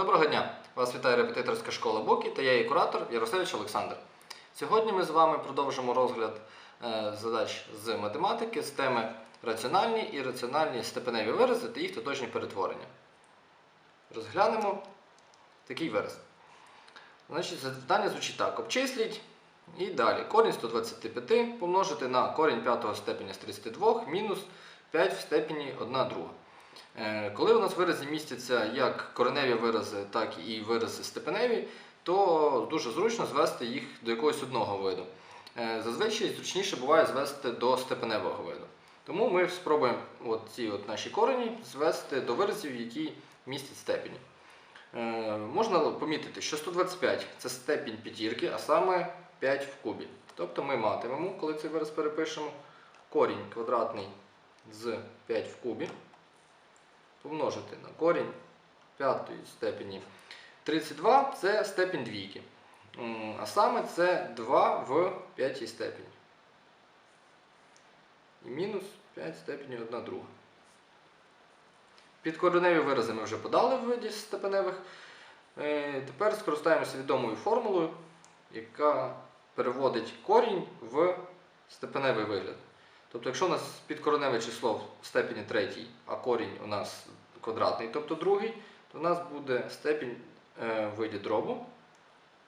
Доброго дня! Вас вітає репетиторська школа Бокі та я її куратор Ярославич Олександр. Сьогодні ми з вами продовжимо розгляд е, задач з математики з теми раціональні і раціональні степеневі вирази та їх тотожні перетворення. Розглянемо такий вираз. Значить, завдання звучить так: обчисліть і далі. Корінь 125 помножити на корінь 5 степеня з 32 мінус 5 в степені 1 друга. Е, Коли у нас в виразі містяться як кореневі вирази, так і вирази степеневі, то дуже зручно звести їх до якогось одного виду. Е, Зазвичай зручніше буває звести до степеневого виду. Тому ми спробуємо от ці от наші корені звести до виразів, які містять степені. Е, Можна помітити, що 125 це степінь п'ятірки, а саме 5 в кубі. Тобто ми матимемо, коли цей вираз перепишемо, корінь квадратний з 5 в кубі помножити на корінь п'ятої степені 32 це степінь двійки. А саме це 2 в п'ятій степені. І мінус 5 степені 1 друга. Підкореневі вирази ми вже подали в виді степеневих. Е, Тепер скористаємося відомою формулою, яка переводить корінь в степеневий вигляд. Тобто, якщо у нас підкореневе число в степені третій, а корінь у нас квадратний, тобто другий, то у нас буде степінь е, в виді дробу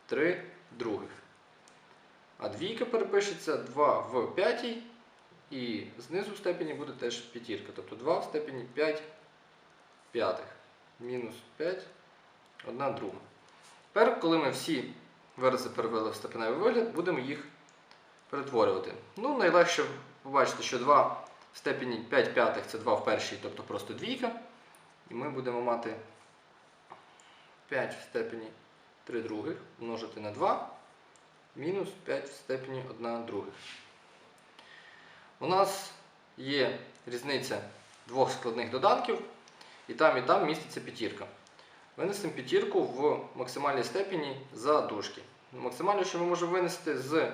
3 других. А двійка перепишеться 2 в п'ятій, і знизу в степені буде теж п'ятірка. Тобто 2 в степені 5 п'ятих. Мінус 5, 1 друга. Тепер, коли ми всі вирази перевели в степеневий вигляд, будемо їх перетворювати. Ну, найлегше побачити, що 2 в степені 5 п'ятих це 2 в першій, тобто просто двійка. І ми будемо мати 5 в степені 3 других множити на 2, мінус 5 в степені 1 других. У нас є різниця двох складних доданків, і там і там міститься п'ятірка. Винесемо п'ятірку в максимальній степені за дужки. Максимально, що ми можемо винести з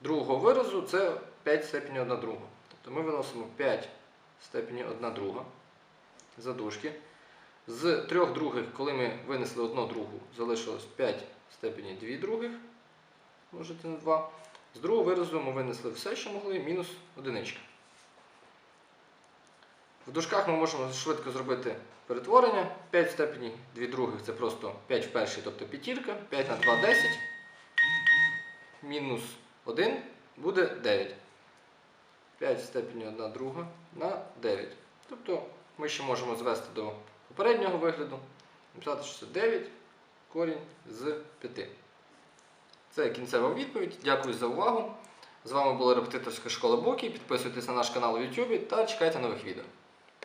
другого виразу, це 5 в степені 1 друга. Тобто ми виносимо 5 в степені 1 друга за дужки. З трьох других, коли ми винесли одну другу, залишилось 5 в степені 2 других, множити на 2. З другого виразу ми винесли все, що могли, мінус одиничка. В дужках ми можемо швидко зробити перетворення. 5 в степені 2 других це просто 5 в першій, тобто п'ятірка. 5 на 2 10. Мінус 1 буде 9. 5 в степені 1 друга на 9. Тобто ми ще можемо звести до попереднього вигляду. Написати, що це 9 корінь з 5. Це кінцева відповідь. Дякую за увагу. З вами була репетиторська школа Бокі. Підписуйтесь на наш канал у YouTube та чекайте нових відео.